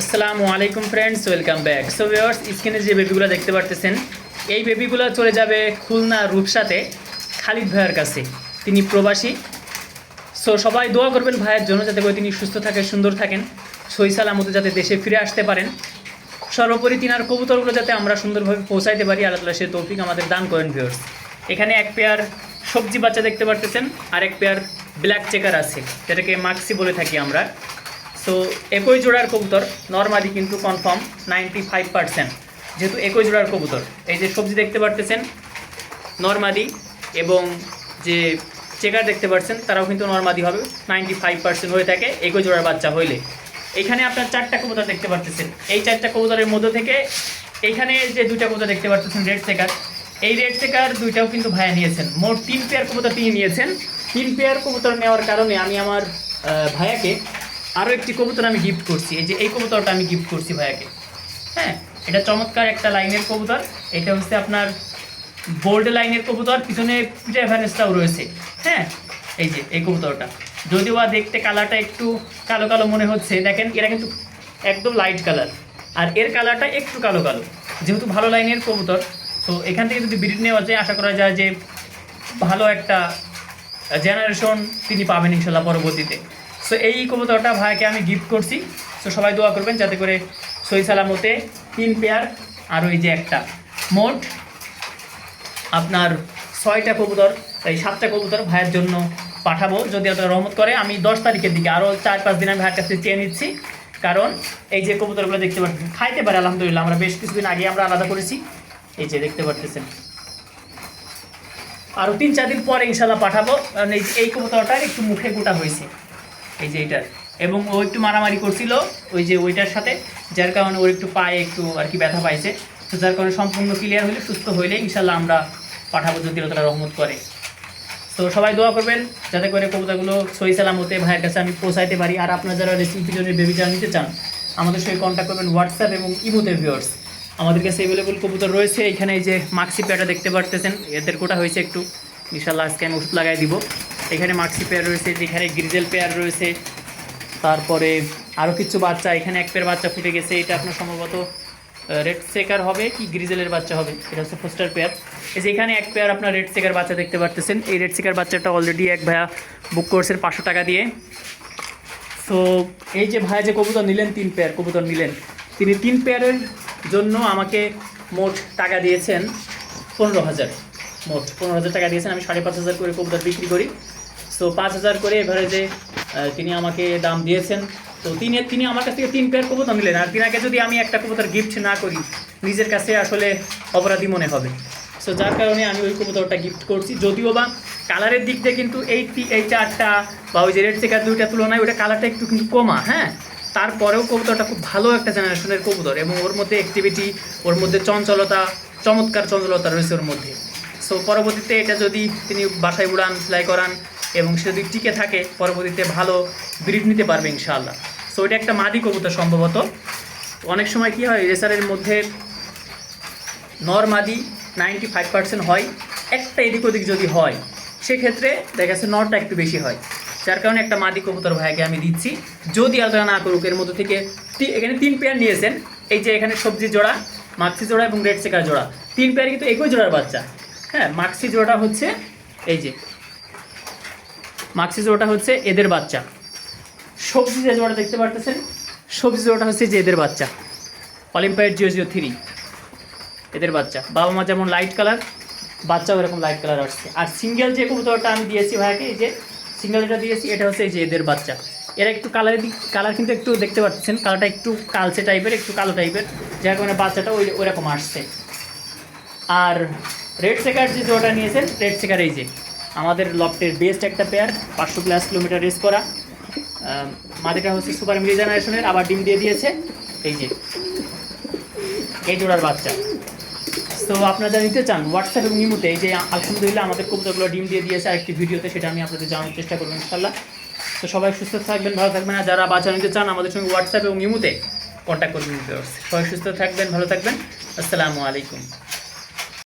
আসসালামু আলাইকুম friends welcome back so viewers স্ক্রিনে যে বেবিগুলো দেখতে পারতেছেন, এই বেবিগুলো চলে যাবে খুলনা রূপসাতে খালিদ ভাইয়ের কাছে। তিনি প্রবাসী। সো সবাই দোয়া করবেন ভাইয়ের জন্য যাতে করে তিনি সুস্থ থাকে সুন্দর থাকেন সই সালামতে যাতে দেশে ফিরে আসতে পারেন। সর্বোপরি তিনার কবুতরগুলো যাতে আমরা সুন্দরভাবে পৌঁছাইতে পারি, আল্লাহ তালা সে তৌফিক আমাদের দান করেন ভিউয়ার্স এখানে এক পেয়ার সবজি বাচ্চা দেখতে পারতেছেন আর এক পেয়ার ব্ল্যাক চেকার আছে, যেটাকে মাক্সি বলে থাকি আমরা। সো একই জোড়ার কবুতর নর্মালি কিন্তু কনফার্ম নাইনটি ফাইভ পার্সেন্ট যেহেতু একই জোড়ার কবুতর। এই যে সবজি দেখতে পারতেছেন নর্মাদি এবং যে চেকার দেখতে পাচ্ছেন তারাও কিন্তু নর্মাদি হবে নাইনটি ফাইভ পার্সেন্ট হয়ে থাকে একই জোড়ার বাচ্চা হইলে। এখানে আপনার চারটা কবুতর দেখতে পারতেছেন। এই চারটা কবুতরের মধ্যে থেকে এইখানে যে দুইটা কবুতর দেখতে পারতেছেন রেড চেকার এই রেড চেকার দুইটাও কিন্তু ভাইয়া নিয়েছেন। মোট তিন পেয়ার কবুতর তিনি নিয়েছেন। তিন পেয়ার কবুতর নেওয়ার কারণে আমি আমার ভাইয়াকে আরও একটি কবুতর আমি গিফট করছি। এই যে এই কবুতরটা আমি গিফট করছি ভাইয়াকে। হ্যাঁ এটা চমৎকার একটা লাইনের কবুতর। এটা হচ্ছে আপনার বোল্ড লাইনের কবুতর, পিছনে পিঠা রয়েছে। হ্যাঁ এই যে এই কবুতরটা। যদিও বা দেখতে কালারটা একটু কালো কালো মনে হচ্ছে, দেখেন, এরা কিন্তু একদম লাইট কালার আর এর কালারটা একটু কালো কালো, যেহেতু ভালো লাইনের কবুতর। তো এখান থেকে যদি ব্রিড নেওয়া যায়, আশা করা যায় যে ভালো একটা জেনারেশন তিনি পাবেন ইনশাল্লাহ পরবর্তীতে। সো এই কবুতরটা ভাইকে আমি গিফট করছি। তো সবাই দোয়া করবেন যাতে করে সই সালামতে তিন পেয়ার আর ওই যে একটা। মোট আপনার ছয়টা কবুতর, এই সাতটা কবুতর ভাইয়ের জন্য পাঠাবো। যদি আপনারা রহমত করে, আমি দশ তারিখের দিকে আরও চার পাঁচ দিন আমি ভাইয়ের কাছ চেয়ে নিচ্ছি। কারণ এই যে কবুতরগুলো দেখতে পাচ্ছেন খাইতে পারে আলহামদুলিল্লাহ। আমরা বেশ কিছুদিন আগে আমরা আলাদা করেছি। এই যে দেখতে পারতেছেন। আরও তিন চার দিন পরে ইনশাল্লাহ পাঠাবো। এই কবুতরটার একটু মুখে গোটা হয়েছে। এই যে এইটার এবং ও একটু মারামারি করছিল ওই যে ওইটার সাথে, যার কারণে ওর একটু পায়ে একটু আর কি ব্যথা পাইছে। তো যার কারণে সম্পূর্ণ ক্লিয়ার হলে সুস্থ হইলে ইনশাল্লাহ আমরা পাঠাবো যদি তারা রহমত করে। তো সবাই দোয়া করবেন, যাতে করে কবিতাগুলো সহি সালামতে ভাইয়ের কাছে আমি পৌঁছাইতে পারি। আর আপনারা যারা রেসিপি জন্য বেবি চান নিতে চান, আমাদের সঙ্গে কন্ট্যাক্ট করবেন হোয়াটসঅ্যাপ এবং ইমোতে ভিউয়ার্স আমাদের কাছে অ্যাভেলেবল কবুতর রয়েছে, এখানে এই যে মাক্সি পেয়ারটা দেখতে পারতেছেন, এদের কোটা হয়েছে একটু। ইনশাল্লাহ আজকে আমি ওষুধ লাগাই দিব। এখানে মাক্সি পেয়ার রয়েছে, যেখানে গ্রিজেল পেয়ার রয়েছে। তারপরে আরও কিছু বাচ্চা, এখানে এক পেয়ার বাচ্চা ফুটে গেছে, এটা আপনার সম্ভবত রেড সেকার হবে কি গ্রিজেলের বাচ্চা হবে? এটা হচ্ছে ফোস্টার পেয়ার এই যে এখানে এক পেয়ার আপনার রেড সেকার বাচ্চা দেখতে পারতেছেন। এই রেড সেকার বাচ্চাটা অলরেডি এক ভাইয়া বুক করছেন পাঁচশো টাকা দিয়ে। তো এই যে ভাইয়া যে কবুতর নিলেন, তিন পেয়ার কবুতর নিলেন। তিনি তিন পেয়ারের জন্য আমাকে মোট টাকা দিয়েছেন পনেরো হাজার। মোট পনেরো হাজার টাকা দিয়েছেন। আমি সাড়ে পাঁচ হাজার করে কবুতর বিক্রি করি। তো পাঁচ হাজার করে এভারেজে তিনি আমাকে দাম দিয়েছেন। তো তিনি তিনি আমার কাছ থেকে তিন পেয়ার কবুতর নিলেন। আর তিনাকে যদি আমি একটা কবুতর গিফট না করি, নিজের কাছে আসলে অপরাধী মনে হবে। সো যার কারণে আমি ওই কবুতরটা গিফট করছি। যদিও বা কালারের দিক দিয়ে কিন্তু এই এই চারটা বা ওই যে রেড চেকার দুইটা তুলনায় ওটা কালারটা একটু কিন্তু কমা হ্যাঁ? তারপরেও কবুতরটা খুব ভালো একটা জেনারেশনের কবুতর এবং ওর মধ্যে অ্যাক্টিভিটি ওর মধ্যে চঞ্চলতা, চমৎকার চঞ্চলতা রয়েছে ওর মধ্যে। সো পরবর্তীতে এটা যদি তিনি বাসায় উড়ান ফ্লাই করান এবং সে যদি টিকে থাকে, পরবর্তীতে ভালো ব্রিড নিতে পারবে ইনশাআল্লাহ। সো এটা একটা মাদি কবুতর সম্ভবত। অনেক সময় কি হয়, রেসারের মধ্যে নর্মাদি নাইনটি ফাইভ পার্সেন্ট হয়, একটা এদিক ওদিক যদি হয়, সেক্ষেত্রে দেখা যাচ্ছে নরটা একটু বেশি হয়। যার কারণে একটা মাদি কবুতর ভাইকে আমি দিচ্ছি। যদি আলোচনা না করুক, এর মধ্যে থেকে এখানে তিন পেয়ার নিয়েছেন। এই যে এখানে সবজি জোড়া, মাক্সি জোড়া এবং রেড চেকার জোড়া। তিন পেয়ার কিন্তু একই জোড়ার বাচ্চা। হ্যাঁ মাক্সি জোড়াটা হচ্ছে এই যে মাক্সি জোড়াটা হচ্ছে এদের বাচ্চা। সবজি যে জোড়া দেখতে পারতেছেন, সবজি জোড়াটা হচ্ছে যে এদের বাচ্চা। অলিম্পাইড জিও জিও থ্রি এদের বাচ্চা। বাবা মা যেমন লাইট কালার বাচ্চাও এরকম লাইট কালার আসছে। আর সিঙ্গেল যে কবুতরটা আমি দিয়েছি ভাইকে এই যে সিঙ্গেল যেটা দিয়েছি, এটা হচ্ছে এই যে এদের বাচ্চা। এরা একটু কালারের দিক কালার কিন্তু একটু দেখতে পাচ্ছেন কালারটা একটু কালচে টাইপের একটু কালো টাইপের যার কারণে বাচ্চাটা ওই, ওইরকম আসছে। আর রেড সেকার যে জোড়াটা নিয়েছেন রেড সেকার এই যে। আমাদের লফটের বেস্ট একটা পেয়ার পাঁচশো প্লাস কিলোমিটার রেস করা। মাদিটা হচ্ছে সুপার মিলি জেনারেশনের আবার ডিম দিয়ে দিয়েছে। এই যে, এই জোড়ার বাচ্চা। তো আপনারা যারা নিতে চান হোয়াটসঅ্যাপ এবং ইমুতে এই যে আলহামদুলিল্লাহ আমাদের কবুতরগুলো ডিম দিয়ে দিয়েছে আরেকটি ভিডিওতে, সেটা আমি আপনাদের জানানোর চেষ্টা করব ইনশাল্লাহ তো সবাই সুস্থ থাকবেন, ভালো থাকবেন, আর যারা বাচ্চা নিতে চান, আমাদের সঙ্গে হোয়াটসঅ্যাপ এবং ইমুতে কন্ট্যাক্ট করবেন। সবাই সুস্থ থাকবেন, ভালো থাকবেন। আসসালামু আলাইকুম।